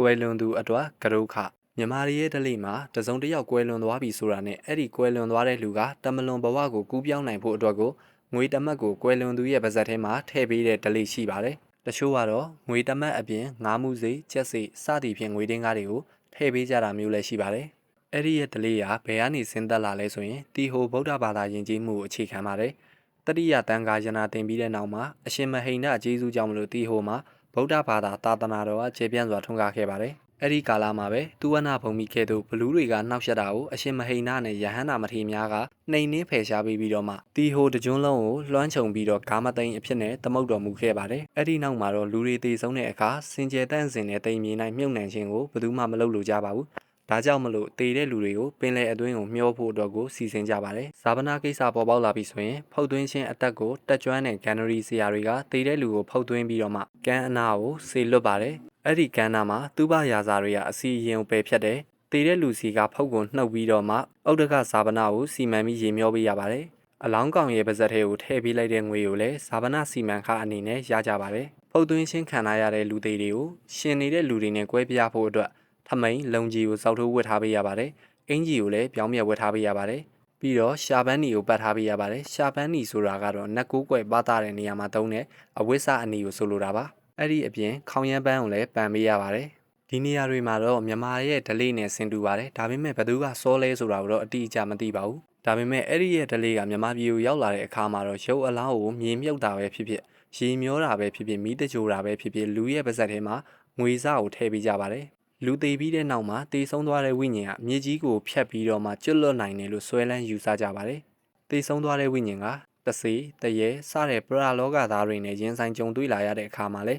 ကွယ်လွန်သူအတွက်ကရုခမြန်မာရီရဲ့ဓလေ့မှာတစုံတစ်ယောက်ကွယ်လွန်သွားပြီဆိုတာနဲ့အဲ့ဒီကွယ်လွန်သွားတဲ့လူကတမလွန်ဘဝကိုကူးပြောင်းနိုင်ဖို့အတွက်ကိုငွေတမတ်ကိုကွယ်လွန်သူရဲ့ပါဇက်ထဲမှာထည့်ပေးတဲ့ဓလေ့ရှိပါတယ်။တချို့ကတော့ငွေတမတ်အပြင်ငါးမှုစိတ်၊ချက်စိတ်စသည်ဖြင့်ငွေတင်းကားတွေကိုထည့်ပေးကြတာမျိုးလည်းရှိပါတယ်။အဲ့ဒီရဲ့ဓလေ့ကဘယ်ကနေဆင်းသက်လာလဲဆိုရင်တီဟိုဗုဒ္ဓဘာသာယဉ်ကျေးမှုကိုအခြေခံပါတယ်။တတိယတန်ခါယနာတင်ပြီးတဲ့နောက်မှာအရှင်မဟိန္ဒအကျေးဇူးကြောင့်မလို့တီဟိုမှာ ဗုဒ္ဓဘာသာသာသနာတော်ကခြေပြန့်စွာထွန်းကားခဲ့ပါတယ်။အဲ့ဒီကာလမှာပဲသူဝနာဘုံမိကဲ့သို့ဘလူးတွေကနှောက်ယှက်တာကိုအရှင်မဟိန္ဒနဲ့ယဟန္တာမထေရများကနှိမ်နှင်းဖယ်ရှားပေးပြီးတော့မှတီဟိုတကြွန်းလုံးကိုလွှမ်းခြုံပြီးတော့ဂါမသိန်အဖြစ်နဲ့သမုတ်တော်မူခဲ့ပါတယ်။အဲ့ဒီနောက်မှာတော့လူတွေတေဆုံးတဲ့အခါစင်ကြယ်တန့်စင်တဲ့တိမ်မြေ၌မြုပ်နှံခြင်းကိုဘယ်သူမှမလုပ်လို့ကြပါဘူး။ ဒါကြောင့်မလို့တေတဲ့လူတွေကိုပင်လယ်အတွင်းကိုမျောဖို့အတွက်ကိုစီစဉ်ကြပါတယ်။ဇာဗနာကိစ္စပေါ်ပေါက်လာပြီဆိုရင်ဖုတ်သွင်းခြင်းအတက်ကိုတက်ကြွတဲ့ဂန်နရီဆရာတွေကတေတဲ့လူကိုဖုတ်သွင်းပြီးတော့မှကန်အနာကိုဆေလွတ်ပါတယ်။အဲ့ဒီကန်နာမှာသူ့ဘရာဇာတွေကအစီအရင်ကိုပယ်ဖြတ်တယ်။တေတဲ့လူစီကဖုတ်ကိုနှုတ်ပြီးတော့မှဥဒကဇာဗနာကိုစီမံပြီးရေမျောပေးရပါတယ်။အလောင်းကောင်ရဲ့ပါဇက်ထဲကိုထည့်ပေးလိုက်တဲ့ငွေကိုလည်းဇာဗနာစီမံခအနေနဲ့ရကြပါတယ်။ဖုတ်သွင်းခြင်းခံရတဲ့လူသေးတွေကိုရှင်နေတဲ့လူတွေနဲ့꿰ပြဖို့အတွက် ထမိန်လုံကြီးကိုစောက်ထိုးဝတ်ထားပေးရပါတယ်။အင်ကြီးကိုလည်းပြောင်းပြဝတ်ထားပေးရပါတယ်။ပြီးတော့ရှာပန်းနီကိုပတ်ထားပေးရပါတယ်။ရှာပန်းနီဆိုတာကတော့နက်ကိုးကွယ်ပါတာတဲ့နေရာမှာသုံးတဲ့အဝိစာအနီကိုဆိုလိုတာပါ။အဲ့ဒီအပြင်ခေါင်းရမ်းပန်းကိုလည်းပန်ပေးရပါတယ်။ဒီနေရာတွေမှာတော့မြန်မာရဲ့ဓလေ့နဲ့ဆင်တူပါတယ်။ဒါပေမဲ့ဘသူကစောလဲဆိုတာကိုတော့အတိအကျမသိပါဘူး။ဒါပေမဲ့အဲ့ဒီရဲ့ဓလေ့ကမြန်မာပြည်ကိုရောက်လာတဲ့အခါမှာတော့ရုပ်အလောင်းကိုမြေမြုပ်တာပဲဖြစ်ဖြစ်ရေမျောတာပဲဖြစ်ဖြစ်မိတကြိုတာပဲဖြစ်ဖြစ်လူရဲ့ပါဇက်ထဲမှာငွေစားကိုထည့်ပေးကြပါတယ်။ လူသေးပြီးတဲ့နောက်မှာတေဆုံးသွားတဲ့ဝိညာဉ်ကမြေကြီးကိုဖြတ်ပြီးတော့မှကျွတ်လွတ်နိုင်တယ်လို့ဆွဲလန်းယူဆကြပါတယ်။တေဆုံးသွားတဲ့ဝိညာဉ်ကတစေတရေစတဲ့ပရာလောကသားတွေနဲ့ရင်ဆိုင်ကြုံတွေ့လာရတဲ့အခါမှာလေ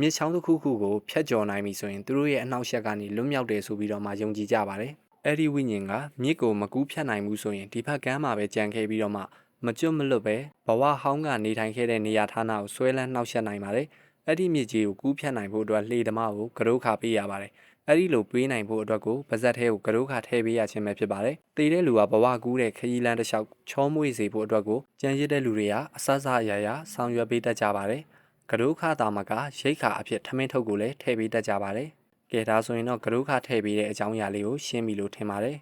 မြစ်ချောင်းတစ်ခုခုကိုဖျက်ကျော်နိုင်ပြီဆိုရင်သူတို့ရဲ့အနှောက်အယှက်ကနေလွတ်မြောက်တယ်ဆိုပြီးတော့မှယုံကြည်ကြပါတယ်။အဲ့ဒီဝိညာဉ်ကမြစ်ကိုမကူးဖြတ်နိုင်ဘူးဆိုရင်ဒီဘက်ကမ်းမှာပဲကြံခဲ့ပြီးတော့မှမကျွတ်မလွတ်ပဲဘဝဟောင်းကနေထိုင်ခဲ့တဲ့နေရာဌာနကိုဆွဲလန်းနှောက်ယှက်နိုင်ပါတယ်။အဲ့ဒီမြစ်ကြီးကိုကူးဖြတ်နိုင်ဖို့အတွက်လှေသမားကိုကရုခါပေးရပါတယ်။ အဲ့ဒီလိုပေးနိုင်ဖို့အတွက်ကိုပါဇက်ထဲကိုကရုခါထည့်ပေးရခြင်းပဲဖြစ်ပါတယ်။တေတဲ့လူကဘဝကူးတဲ့ခရီးလမ်းတစ်လျှောက်ချောမွေ့စေဖို့အတွက်ကိုကြံရစ်တဲ့လူတွေကအဆဆအရာရာဆောင်ရွက်ပေးတတ်ကြပါတယ်။ကရုခါတာမကရိတ်ခါအဖြစ်ထမင်းထုတ်ကိုလည်းထည့်ပေးတတ်ကြပါတယ်။ကဲဒါဆိုရင်တော့ကရုခါထည့်ပေးတဲ့အကြောင်းအရာလေးကိုရှင်းပြီလို့ထင်ပါတယ်